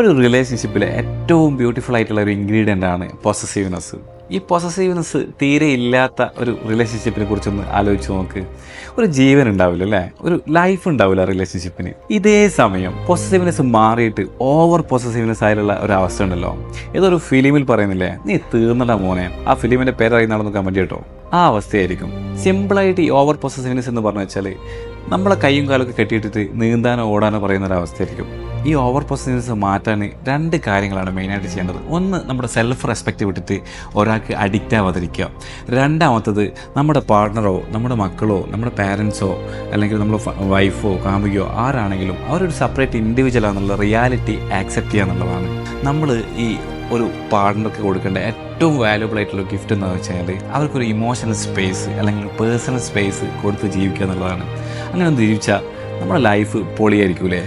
ഒരു റിലേഷൻഷിപ്പിലെ ഏറ്റവും ബ്യൂട്ടിഫുൾ ആയിട്ടുള്ള ഒരു ഇൻഗ്രീഡിയന്റ് ആണ് പൊസസീവ്നെസ് ഈ പൊസസീവ്നെസ് തീരെ ഇല്ലാത്ത ഒരു റിലേഷൻഷിപ്പിനെ കുറിച്ചൊന്ന് ആലോചിച്ച് നോക്ക്. ഒരു ജീവൻ ഉണ്ടാവില്ല അല്ലേ? ഒരു ലൈഫ് ഉണ്ടാവില്ല റിലേഷൻഷിപ്പിന് ഇതേ സമയം പൊസസീവ്നെസ് മാറിയിട്ട് ഓവർ പൊസസീവ്നെസ് ആയിട്ടുള്ള ഒരു അവസ്ഥ ഉണ്ടല്ലോ. ഏതൊരു ഫിലിമിൽ പറയുന്നില്ലേ നീ തീർന്നടാ മോനെ. ആ ഫിലിമിന്റെ പേരറിയുന്നതാണെന്ന് കമന്റ് കേട്ടോ ആ അവസ്ഥയായിരിക്കും. സിമ്പിളായിട്ട് ഈ ഓവർ പൊസസീവ്നെസ് എന്ന് പറഞ്ഞു വെച്ചാൽ നമ്മളെ കൈയും കാലൊക്കെ കെട്ടിയിട്ടിട്ട് നീന്താനോ ഓടാനോ പറയുന്ന ഒരു അവസ്ഥയായിരിക്കും ഈ ഓവർ പൊസസീവ്നെസ് മാറ്റാൻ രണ്ട് കാര്യങ്ങളാണ് മെയിനായിട്ട് ചെയ്യേണ്ടത്. ഒന്ന് നമ്മുടെ സെൽഫ് റെസ്പെക്റ്റ് വിട്ടിട്ട് ഒരാൾക്ക് അഡിക്റ്റ് ആവാതിരിക്കുക. രണ്ടാമത്തത് നമ്മുടെ പാർട്ട്ണറോ നമ്മുടെ മക്കളോ നമ്മുടെ പാരൻസോ അല്ലെങ്കിൽ നമ്മുടെ വൈഫോ കാമുകിയോ ആരാണെങ്കിലും അവരൊരു സെപ്പറേറ്റ് ഇൻഡിവിജ്വൽ ആണെന്നുള്ള റിയാലിറ്റി ആക്സെപ്റ്റ് ചെയ്യുക എന്നുള്ളതാണ്. നമ്മൾ ഈ ഒരു പാർട്ട്ണർക്ക് കൊടുക്കേണ്ട ഏറ്റവും വാല്യുബിൾ ആയിട്ടുള്ള ഗിഫ്റ്റ് എന്ന് വെച്ചാൽ അവർക്കൊരു ഇമോഷണൽ സ്പേസ് അല്ലെങ്കിൽ പേഴ്സണൽ സ്പേസ് കൊടുത്ത് ജീവിക്കുക എന്നുള്ളതാണ്. അങ്ങനെ ജീവിച്ചാൽ നമ്മുടെ ലൈഫ് പൊളിയായിരിക്കൂലേ?